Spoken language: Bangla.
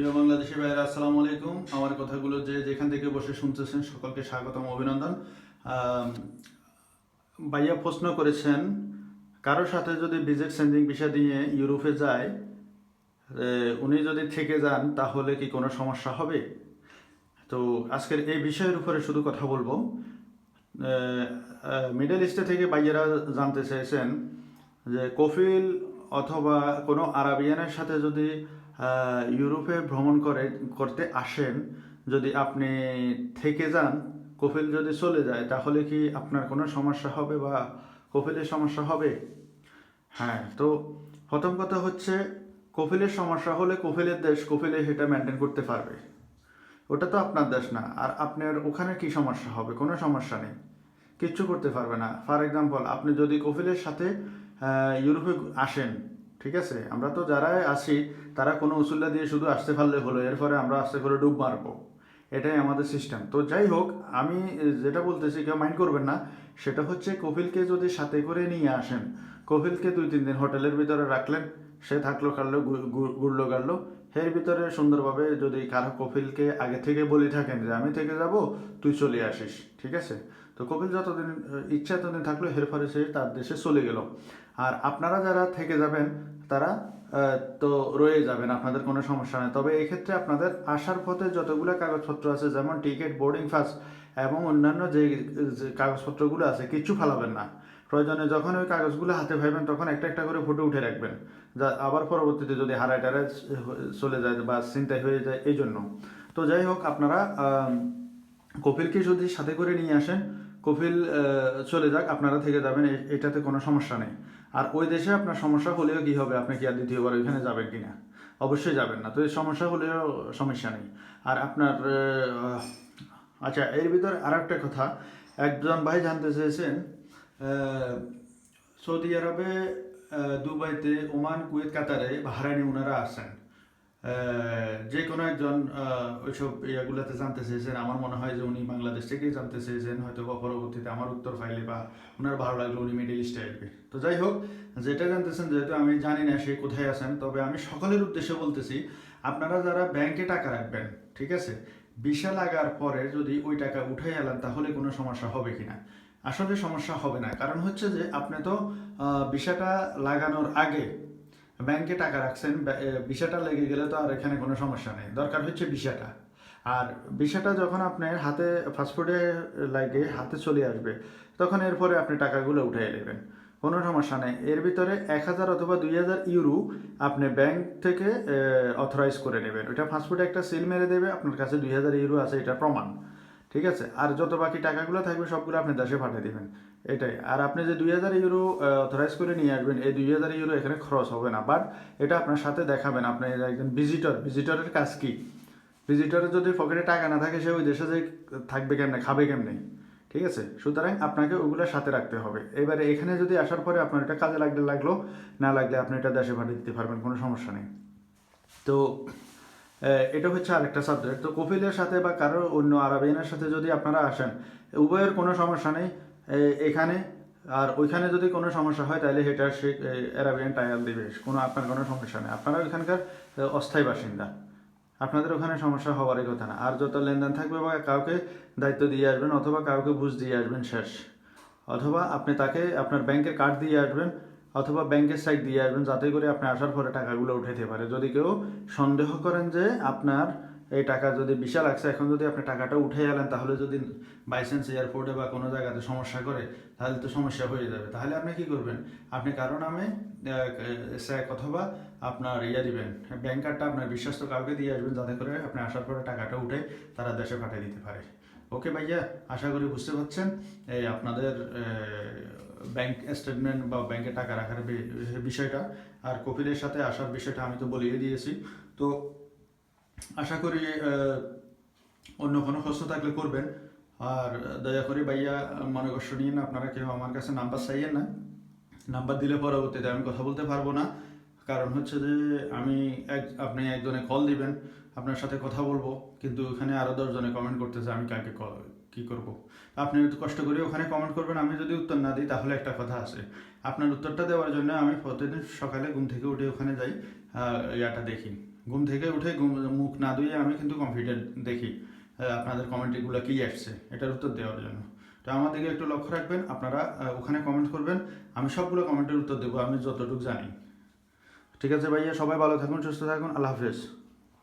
প্রিয় বাংলাদেশি ভাইয়েরা, আসসালামু আলাইকুম। আমার কথাগুলো যে যেখান থেকে বসে শুনতেছেন, সকলকে স্বাগতম, অভিনন্দন। ভাইয়া প্রশ্ন করেছেন কারোর সাথে যদি ভিজিট সেন্ডিং বিষয় দিয়ে ইউরোপে যায় উনি যদি থেকে যান, তাহলে কি কোনো সমস্যা হবে? তো আজকের এই বিষয়ের উপরে শুধু কথা বলব। মিডল ইস্টে থেকে ভাইয়েরা জানতে চেয়েছেন যে, কফিল অথবা কোনো আরাবিয়ানের সাথে যদি ইউরোপে ভ্রমণ করে, করতে আসেন, যদি আপনি থেকে যান, কফিল যদি চলে যায়, তাহলে কি আপনার কোনো সমস্যা হবে বা কফিলের সমস্যা হবে? হ্যাঁ তো প্রথম কথা হচ্ছে, কফিলের সমস্যা হলে কফিলের দেশ, কফিলে সেটা মেনটেন করতে পারবে। ওটা তো আপনার দেশ না। আর আপনার ওখানে কি সমস্যা হবে? কোনো সমস্যা নেই। কিচ্ছু করতে পারবে না। ফর এক্সাম্পল আপনি যদি কফিলের সাথে ইউরোপে আসেন ঠিক আছে? আমরা তো যারা আছি তারা কোনো উসুল্লা দিয়ে শুধু আসতে পারলে হলো এরপরে আমরা আস্তে করে ডুব মারবো। এটাই আমাদের সিস্টেম তো যাই হোক, আমি যেটা বলতেছি, কেউ মাইন্ড করবেন না, সেটা হচ্ছে কপিলকে যদি সাথে করে নিয়ে আসেন, কপিলকে দুই তিন দিন হোটেলের ভিতরে রাখলেন, সে থাকল ঘু- ঘুরলো, গাড়লো। এর ভিতরে সুন্দরভাবে যদি কারও কপিলকে আগে থেকে বলে থাকেন যে, আমি থেকে যাব, তুই চলে আসিস। ঠিক আছে? তো কপিল যতদিন, ইচ্ছা ততদিন থাকল, এর ফলে সে তার দেশে চলে গেল। আর আপনারা যারা থেকে যাবেন, তারা তো রয়ে যাবেন, আপনাদের কোনো সমস্যা নেই। তবে এক্ষেত্রে আপনাদের আসার পথে যতগুলো কাগজপত্র আছে, যেমন টিকিট, বোর্ডিং পাস এবং অন্যান্য যে কাগজপত্রগুলো আছে, কিচ্ছু ফালাবেন না। প্রয়োজনে যখন ওই কাগজগুলো হাতে পাইবেন, তখন একটা একটা করে ফটো উঠে রাখবেন। যা আবার পরবর্তীতে যদি হারায় টারায় চলে যায় বা চিন্তায় হয়ে যায় এই জন্য তো যাই হোক, আপনারা কপিলকে যদি সাথে করে নিয়ে আসেন, কপিল চলে যাক, আপনারা থেকে যাবেন এটাতে কোনো সমস্যা নেই। আর ওই দেশে আপনার সমস্যা হলেও কি হবে? আপনি কি আর দ্বিতীয়বার ওইখানে যাবেন কি না? অবশ্যই যাবেন না। তো এই সমস্যা হলেও সমস্যা নেই। আর আপনার আচ্ছা এর ভিতরে আর একটা কথা। একজন ভাই জানতে চেয়েছেন সৌদি আরবে দুবাইতে ওমান কুয়েত কাতারে বাহারানি ওনারা আছেন আহ, যে কোনো একজন ওইসব ইয়াগুলোতে জানতে চেয়েছেন। আমার মনে হয় যে উনি বাংলাদেশ থেকেই জানতে চেয়েছেন, হয়তো বা পরবর্তীতে আমার উত্তর ফাইলে বা ওনার ভালো লাগল উনি মিডিল ইস্টে আসবে। তো যাই হোক, যেটা জানতেছেন যেহেতু আমি জানি না সে কোথায় আছেন, তবে আমি সকলের উদ্দেশ্যে বলতেছি, আপনারা যারা ব্যাংকে টাকা রাখবেন, ঠিক আছে বিশা লাগার পরে যদি ওই টাকা উঠে এলেন তাহলে কোনো সমস্যা হবে কিনা? আসলে সমস্যা হবে না। কারণ হচ্ছে যে আপনি তো ভিসাটা লাগানোর আগে ব্যাংকে টাকা রাখছেন ভিসাটা লেগে গেলে তো আর এখানে কোনো সমস্যা নেই। দরকার হচ্ছে ভিসাটা আর ভিসাটা যখন আপনার হাতে পাসপোর্টে লাগে হাতে চলে আসবে, তখন এরপরে আপনি টাকাগুলো উঠে নেবেন। কোনো সমস্যা নেই। এর ভিতরে এক হাজার অথবা দুই হাজার ইউরো আপনি ব্যাংক থেকে অথরাইজ করে নেবেন। ওটা পাসপোর্টে একটা সিল মেরে দেবে, আপনার কাছে দুই হাজার ইউরো আছে, এটা প্রমাণ। ঠিক আছে? আর যত বাকি টাকাগুলো থাকবে, সবগুলো আপনি দেশে পাঠিয়ে দিবেন। এটাই। আর আপনি যে দুই হাজার ইউরো অথরাইজ করে নিয়ে আসবেন, এই দুই হাজার ইউরো এখানে খরচ হবে না। বাট এটা আপনার সাথে দেখাবেন আপনি একজন ভিজিটর ভিজিটরের কাজ কি? ভিজিটরের যদি পকেটে টাকা না থাকে, সে ওই দেশে যে থাকবে কেমনে, খাবে কেমনে? ঠিক আছে? সুতরাং আপনাকে ওগুলো সাথে রাখতে হবে। এবারে এখানে যদি আসার পরে আপনার এটা কাজে লাগলে লাগল, না লাগলে আপনি এটা দেশে পাঠিয়ে দিতে পারবেন, কোনো সমস্যা নেই। তো এটা হচ্ছে আরেকটা সাবজেক্ট তো কপিলের সাথে বা কারও অন্য আরবিয়ানের সাথে যদি আপনারা আসেন, উভয়ের কোনো সমস্যা নেই। এখানে, আর ওইখানে যদি কোনো সমস্যা হয়, তাহলে সেটা সে অ্যারাবিয়ান টায়াল দিবে। কোনো, আপনার কোনো সমস্যা নেই। আপনারা ওইখানকার অস্থায়ী বাসিন্দা। আপনাদের ওখানে সমস্যা হওয়ারই কথা না। আর যত লেনদেন থাকবে বা কাউকে দায়িত্ব দিয়ে আসবেন, অথবা কাউকে বুঝ দিয়ে আসবেন শেষ। অথবা আপনি তাকে, আপনার ব্যাংকের কার্ড দিয়ে আসবেন, অথবা ব্যাংকের সাইট দিয়ে আসবেন, যাতে করে আপনি আসার পরে টাকাগুলো উঠাইতে পারে। যদি কেউ সন্দেহ করেন যে আপনার এই টাকা যদি বিশাল লাগছে এখন যদি আপনি টাকাটা উঠে এলেন তাহলে যদি বাইসেন্স এয়ারপোর্টে বা কোনো জায়গাতে সমস্যা করে, তাহলে তো সমস্যা হয়ে যাবে। তাহলে আপনি কি করবেন? আপনি কারও নামে স্যাক অথবা আপনার ইয়ে দিবেন। ব্যাংক কার্ডটা আপনার বিশ্বস্ত কাউকে দিয়ে আসবেন, যাতে করে আপনি আসার পরে টাকাটা উঠে তারা দেশে পাঠিয়ে দিতে পারে। ওকে ভাইয়া, আশা করি বুঝতে পারছেন। এই আপনাদের ব্যাংক স্টেটমেন্ট বা ব্যাংকে টাকা রাখার বিষয়টা। আর কপিলের সাথে আসার বিষয়টা আমি তো বলিয়ে দিয়েছি। তো আশা করি অন্য কোনো প্রশ্ন থাকলে করবেন। আর, দয়া করে ভাইয়া মনে কষ্ট নিয়ে না, আপনারা কেউ আমার কাছে নাম্বার চাইয়েন না। নাম্বার দিলে পরবর্তীতে আমি কথা বলতে পারব না। কারণ হচ্ছে যে, আমি এক, আপনি একজনে কল দিবেন, আপনার সাথে কথা বলব, কিন্তু ওখানে আরও দশজনে কমেন্ট করতেছে, আমি কাকে ক- কি করব? আপনি কষ্ট করে ওখানে কমেন্ট করবেন, আমি যদি উত্তর না দিই, তাহলে একটা কথা আছে। আপনার উত্তরটা দেওয়ার জন্য আমি প্রতিদিন সকালে ঘুম থেকে উঠে ওখানে যাই ইয়াটা দেখি। ঘুম থেকে উঠে মুখ না ধুয়ে আমি কিন্তু কম্পিউটার দেখি আপনাদের কমেন্টগুলো কী আসছে, এটার উত্তর দেওয়ার জন্য। তো আমার দিকে একটু লক্ষ্য রাখবেন, আপনারা ওখানে কমেন্ট করবেন, আমি সবগুলো কমেন্টের উত্তর দেবো, আমি যতটুকু জানি। ঠিক আছে ভাইয়া, সবাই ভালো থাকুন, সুস্থ থাকুন, আল্লাহ হাফেজ।